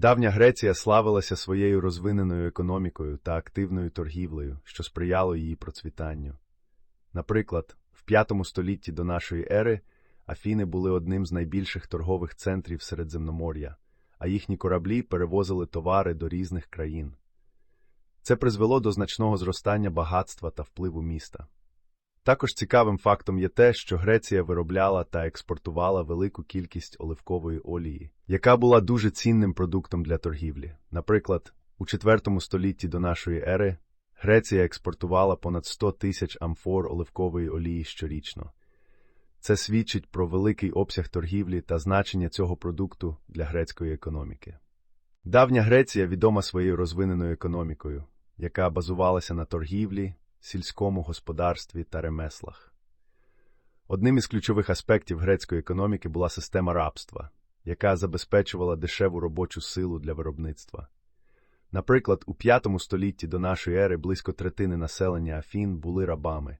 Давня Греція славилася своєю розвиненою економікою та активною торгівлею, що сприяло її процвітанню. Наприклад, в V столітті до нашої ери Афіни були одним з найбільших торгових центрів Середземномор'я, а їхні кораблі перевозили товари до різних країн. Це призвело до значного зростання багатства та впливу міста. Також цікавим фактом є те, що Греція виробляла та експортувала велику кількість оливкової олії, яка була дуже цінним продуктом для торгівлі. Наприклад, у IV столітті до нашої ери Греція експортувала понад 100 тисяч амфор оливкової олії щорічно. Це свідчить про великий обсяг торгівлі та значення цього продукту для грецької економіки. Давня Греція відома своєю розвиненою економікою, яка базувалася на торгівлі, сільському господарстві та ремеслах. Одним із ключових аспектів грецької економіки була система рабства, яка забезпечувала дешеву робочу силу для виробництва. Наприклад, у V столітті до нашої ери близько третини населення Афін були рабами.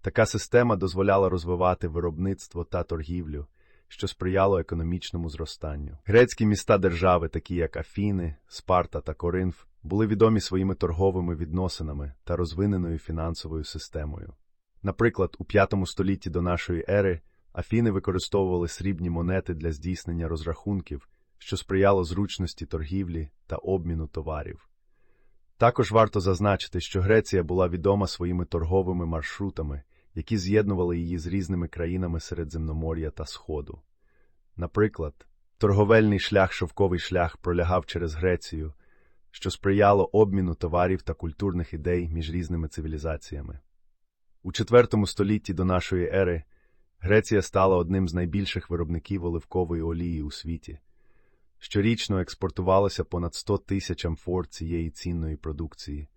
Така система дозволяла розвивати виробництво та торгівлю, що сприяло економічному зростанню. Грецькі міста держави, такі як Афіни, Спарта та Коринф, були відомі своїми торговими відносинами та розвиненою фінансовою системою. Наприклад, у V столітті до нашої ери Афіни використовували срібні монети для здійснення розрахунків, що сприяло зручності торгівлі та обміну товарів. Також варто зазначити, що Греція була відома своїми торговими маршрутами, які з'єднували її з різними країнами Середземномор'я та Сходу. Наприклад, торговельний шлях шовковий шлях пролягав через Грецію, що сприяло обміну товарів та культурних ідей між різними цивілізаціями. У IV столітті до нашої ери Греція стала одним з найбільших виробників оливкової олії у світі. Щорічно експортувалося понад 100 тисяч амфор цієї цінної продукції,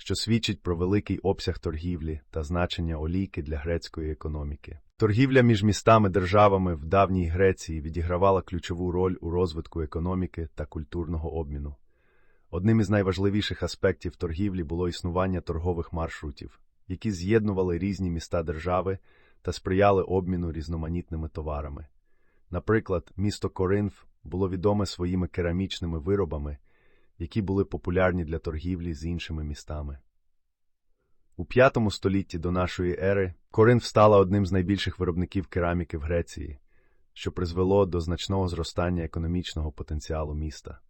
що свідчить про великий обсяг торгівлі та значення олійки для грецької економіки. Торгівля між містами-державами в давній Греції відігравала ключову роль у розвитку економіки та культурного обміну. Одним із найважливіших аспектів торгівлі було існування торгових маршрутів, які з'єднували різні міста держави та сприяли обміну різноманітними товарами. Наприклад, місто Коринф було відоме своїми керамічними виробами, які були популярні для торгівлі з іншими містами. У V столітті до нашої ери Коринф стала одним з найбільших виробників кераміки в Греції, що призвело до значного зростання економічного потенціалу міста.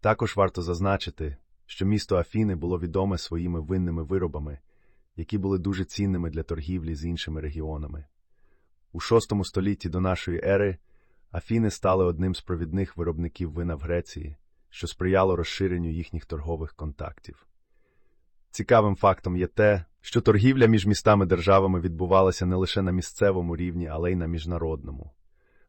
Також варто зазначити, що місто Афіни було відоме своїми винними виробами, які були дуже цінними для торгівлі з іншими регіонами. У VI столітті до нашої ери Афіни стали одним з провідних виробників вина в Греції, що сприяло розширенню їхніх торгових контактів. Цікавим фактом є те, що торгівля між містами-державами відбувалася не лише на місцевому рівні, але й на міжнародному.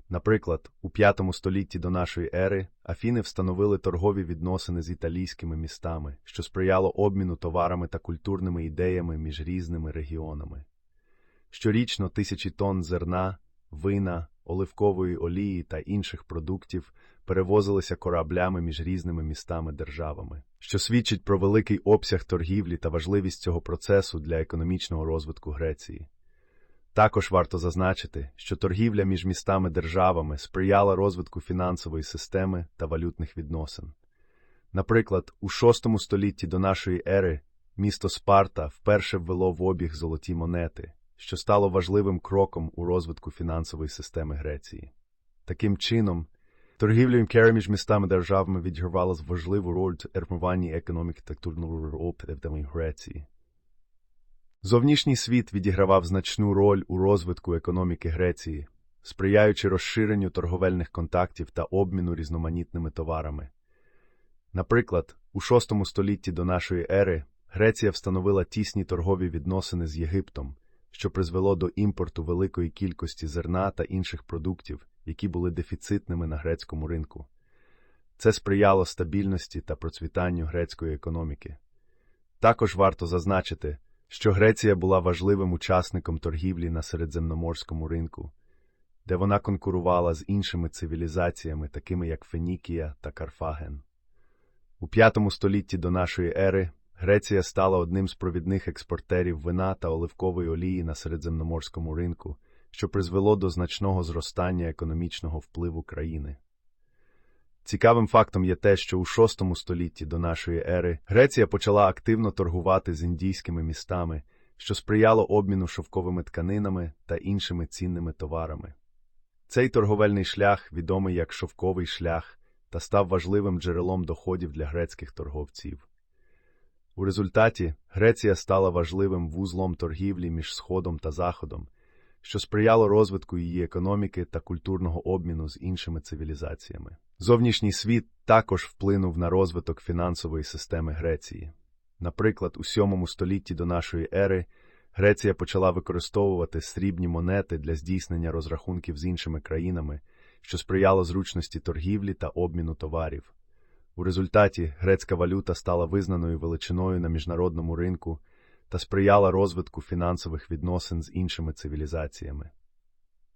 Наприклад, у V столітті до нашої ери Афіни встановили торгові відносини з італійськими містами, що сприяло обміну товарами та культурними ідеями між різними регіонами. Щорічно тисячі тонн зерна, вина, оливкової олії та інших продуктів перевозилися кораблями між різними містами-державами, що свідчить про великий обсяг торгівлі та важливість цього процесу для економічного розвитку Греції. Також варто зазначити, що торгівля між містами-державами сприяла розвитку фінансової системи та валютних відносин. Наприклад, у VI столітті до нашої ери місто Спарта вперше ввело в обіг золоті монети, що стало важливим кроком у розвитку фінансової системи Греції. Таким чином, торгівля імперії між містами-державами відігравала важливу роль у формуванні економіки та культурного розвитку Греції. Зовнішній світ відігравав значну роль у розвитку економіки Греції, сприяючи розширенню торговельних контактів та обміну різноманітними товарами. Наприклад, у VI столітті до нашої ери Греція встановила тісні торгові відносини з Єгиптом, що призвело до імпорту великої кількості зерна та інших продуктів, які були дефіцитними на грецькому ринку. Це сприяло стабільності та процвітанню грецької економіки. Також варто зазначити, що Греція була важливим учасником торгівлі на середземноморському ринку, де вона конкурувала з іншими цивілізаціями, такими як Фенікія та Карфаген. У V столітті до нашої ери Греція стала одним з провідних експортерів вина та оливкової олії на середземноморському ринку, що призвело до значного зростання економічного впливу країни. Цікавим фактом є те, що у VI столітті до нашої ери Греція почала активно торгувати з індійськими містами, що сприяло обміну шовковими тканинами та іншими цінними товарами. Цей торговельний шлях, відомий як шовковий шлях, та став важливим джерелом доходів для грецьких торговців. У результаті Греція стала важливим вузлом торгівлі між Сходом та Заходом, що сприяло розвитку її економіки та культурного обміну з іншими цивілізаціями. Зовнішній світ також вплинув на розвиток фінансової системи Греції. Наприклад, у VII столітті до нашої ери Греція почала використовувати срібні монети для здійснення розрахунків з іншими країнами, що сприяло зручності торгівлі та обміну товарів. У результаті грецька валюта стала визнаною величиною на міжнародному ринку та сприяла розвитку фінансових відносин з іншими цивілізаціями.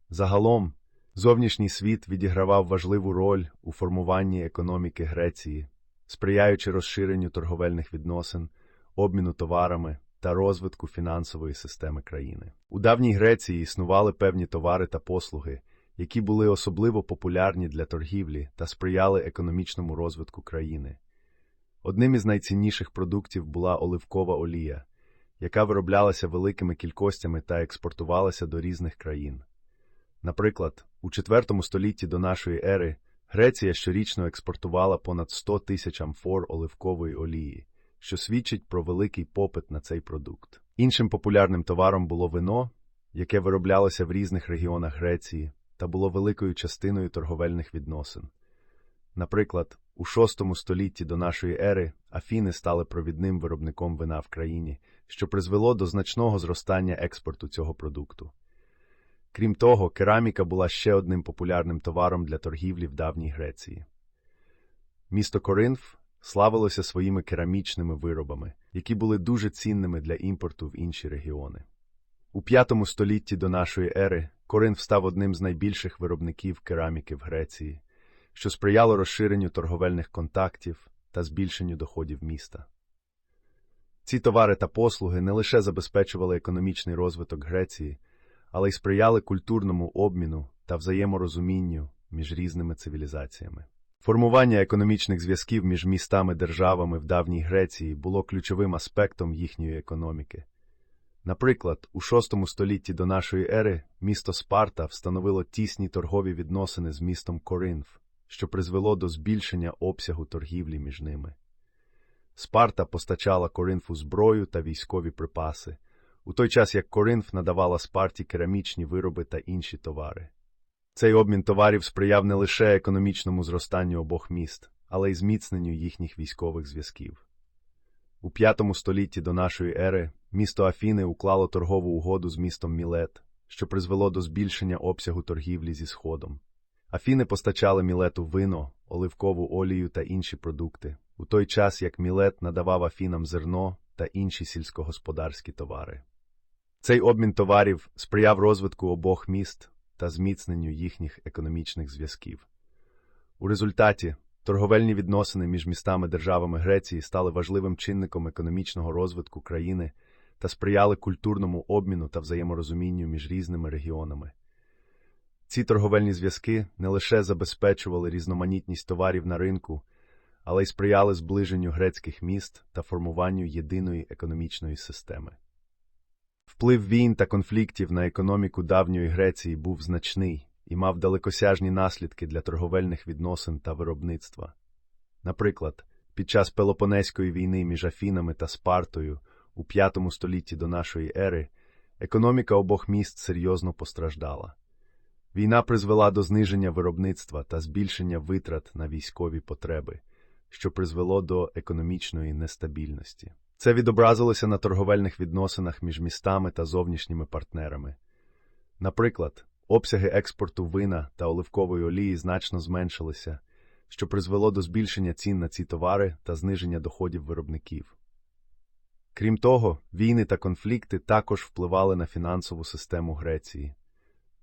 Загалом, зовнішній світ відігравав важливу роль у формуванні економіки Греції, сприяючи розширенню торговельних відносин, обміну товарами та розвитку фінансової системи країни. У давній Греції існували певні товари та послуги, які були особливо популярні для торгівлі та сприяли економічному розвитку країни. Одним із найцінніших продуктів була оливкова олія, яка вироблялася великими кількостями та експортувалася до різних країн. Наприклад, у IV столітті до нашої ери Греція щорічно експортувала понад 100 тисяч амфор оливкової олії, що свідчить про великий попит на цей продукт. Іншим популярним товаром було вино, яке вироблялося в різних регіонах Греції та було великою частиною торговельних відносин. Наприклад, у VI столітті до нашої ери Афіни стали провідним виробником вина в країні, що призвело до значного зростання експорту цього продукту. Крім того, кераміка була ще одним популярним товаром для торгівлі в давній Греції. Місто Коринф славилося своїми керамічними виробами, які були дуже цінними для імпорту в інші регіони. У V столітті до нашої ери Коринф став одним з найбільших виробників кераміки в Греції, що сприяло розширенню торговельних контактів та збільшенню доходів міста. Ці товари та послуги не лише забезпечували економічний розвиток Греції, але й сприяли культурному обміну та взаєморозумінню між різними цивілізаціями. Формування економічних зв'язків між містами-державами в давній Греції було ключовим аспектом їхньої економіки. Наприклад, у VI столітті до нашої ери місто Спарта встановило тісні торгові відносини з містом Коринф, що призвело до збільшення обсягу торгівлі між ними. Спарта постачала Коринфу зброю та військові припаси, у той час як Коринф надавала Спарті керамічні вироби та інші товари. Цей обмін товарів сприяв не лише економічному зростанню обох міст, але й зміцненню їхніх військових зв'язків. У V столітті до нашої ери місто Афіни уклало торгову угоду з містом Мілет, що призвело до збільшення обсягу торгівлі зі Сходом. Афіни постачали Мілету вино, оливкову олію та інші продукти, у той час як Мілет надавав Афінам зерно та інші сільськогосподарські товари. Цей обмін товарів сприяв розвитку обох міст та зміцненню їхніх економічних зв'язків. У результаті торговельні відносини між містами державами Греції стали важливим чинником економічного розвитку країни та сприяли культурному обміну та взаєморозумінню між різними регіонами. Ці торговельні зв'язки не лише забезпечували різноманітність товарів на ринку, але й сприяли зближенню грецьких міст та формуванню єдиної економічної системи. Вплив війн та конфліктів на економіку давньої Греції був значний і мав далекосяжні наслідки для торговельних відносин та виробництва. Наприклад, під час Пелопонезької війни між Афінами та Спартою у V столітті до нашої ери економіка обох міст серйозно постраждала. Війна призвела до зниження виробництва та збільшення витрат на військові потреби, що призвело до економічної нестабільності. Це відобразилося на торговельних відносинах між містами та зовнішніми партнерами. Наприклад, обсяги експорту вина та оливкової олії значно зменшилися, що призвело до збільшення цін на ці товари та зниження доходів виробників. Крім того, війни та конфлікти також впливали на фінансову систему Греції.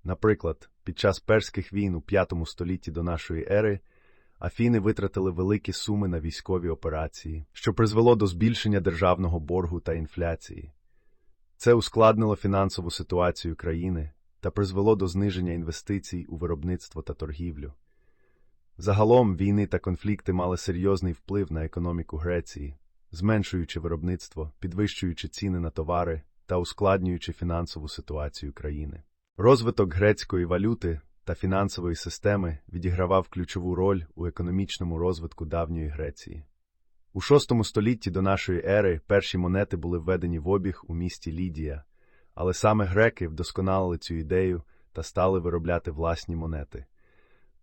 Наприклад, під час перських війн у V столітті до нашої ери Афіни витратили великі суми на військові операції, що призвело до збільшення державного боргу та інфляції. Це ускладнило фінансову ситуацію країни, та призвело до зниження інвестицій у виробництво та торгівлю. Загалом війни та конфлікти мали серйозний вплив на економіку Греції, зменшуючи виробництво, підвищуючи ціни на товари та ускладнюючи фінансову ситуацію країни. Розвиток грецької валюти та фінансової системи відігравав ключову роль у економічному розвитку давньої Греції. У VI столітті до нашої ери перші монети були введені в обіг у місті Лідія, але саме греки вдосконалили цю ідею та стали виробляти власні монети.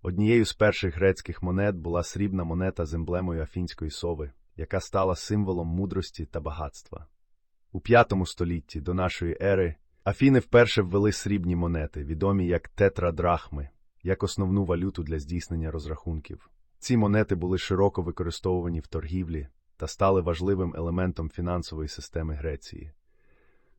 Однією з перших грецьких монет була срібна монета з емблемою афінської сови, яка стала символом мудрості та багатства. У V столітті до нашої ери Афіни вперше ввели срібні монети, відомі як тетрадрахми, як основну валюту для здійснення розрахунків. Ці монети були широко використовувані в торгівлі та стали важливим елементом фінансової системи Греції.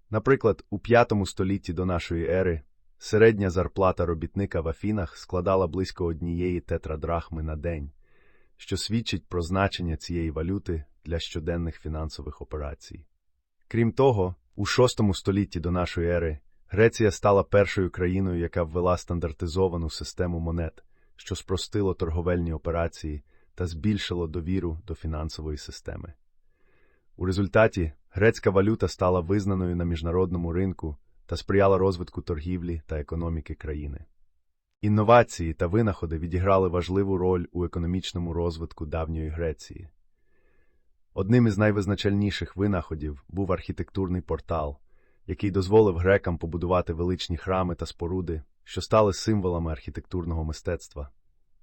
Наприклад, у V столітті до нашої ери середня зарплата робітника в Афінах складала близько однієї тетрадрахми на день, що свідчить про значення цієї валюти для щоденних фінансових операцій. Крім того, у VI столітті до нашої ери Греція стала першою країною, яка ввела стандартизовану систему монет, що спростило торговельні операції та збільшило довіру до фінансової системи. У результаті грецька валюта стала визнаною на міжнародному ринку та сприяла розвитку торгівлі та економіки країни. Інновації та винаходи відіграли важливу роль у економічному розвитку давньої Греції. Одним із найвизначальніших винаходів був архітектурний портал, який дозволив грекам побудувати величні храми та споруди, що стали символами архітектурного мистецтва.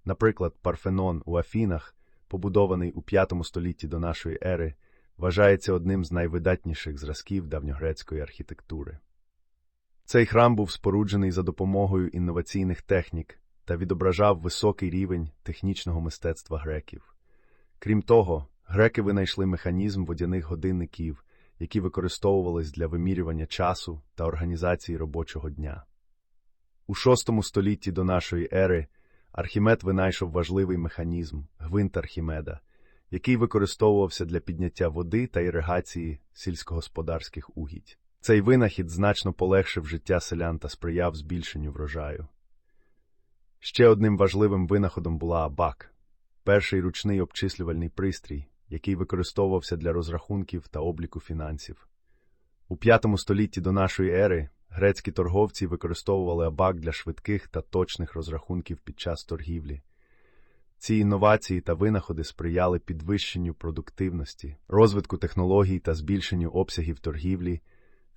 Наприклад, Парфенон у Афінах, побудований у V столітті до нашої ери, вважається одним з найвидатніших зразків давньогрецької архітектури. Цей храм був споруджений за допомогою інноваційних технік та відображав високий рівень технічного мистецтва греків. Крім того, Греки винайшли механізм водяних годинників, які використовувались для вимірювання часу та організації робочого дня. У VI столітті до нашої ери Архімед винайшов важливий механізм гвинт Архімеда, який використовувався для підняття води та іригації сільськогосподарських угідь. Цей винахід значно полегшив життя селян та сприяв збільшенню врожаю. Ще одним важливим винаходом була абак, перший ручний обчислювальний пристрій, який використовувався для розрахунків та обліку фінансів. У V столітті до нашої ери грецькі торговці використовували абак для швидких та точних розрахунків під час торгівлі. Ці інновації та винаходи сприяли підвищенню продуктивності, розвитку технологій та збільшенню обсягів торгівлі,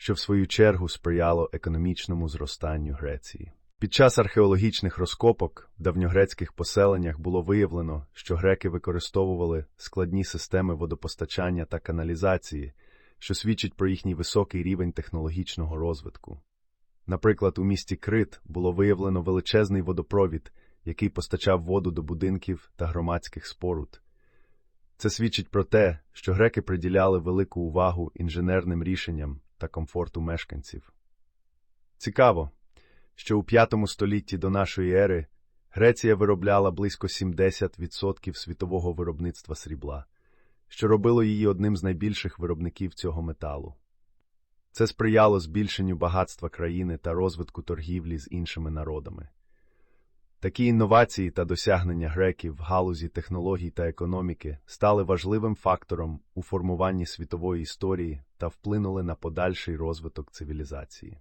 що в свою чергу сприяло економічному зростанню Греції. Під час археологічних розкопок в давньогрецьких поселеннях було виявлено, що греки використовували складні системи водопостачання та каналізації, що свідчить про їхній високий рівень технологічного розвитку. Наприклад, у місті Крит було виявлено величезний водопровід, який постачав воду до будинків та громадських споруд. Це свідчить про те, що греки приділяли велику увагу інженерним рішенням та комфорту мешканців. Цікаво що у V столітті до нашої ери Греція виробляла близько 70% світового виробництва срібла, що робило її одним з найбільших виробників цього металу. Це сприяло збільшенню багатства країни та розвитку торгівлі з іншими народами. Такі інновації та досягнення греків в галузі технологій та економіки стали важливим фактором у формуванні світової історії та вплинули на подальший розвиток цивілізації.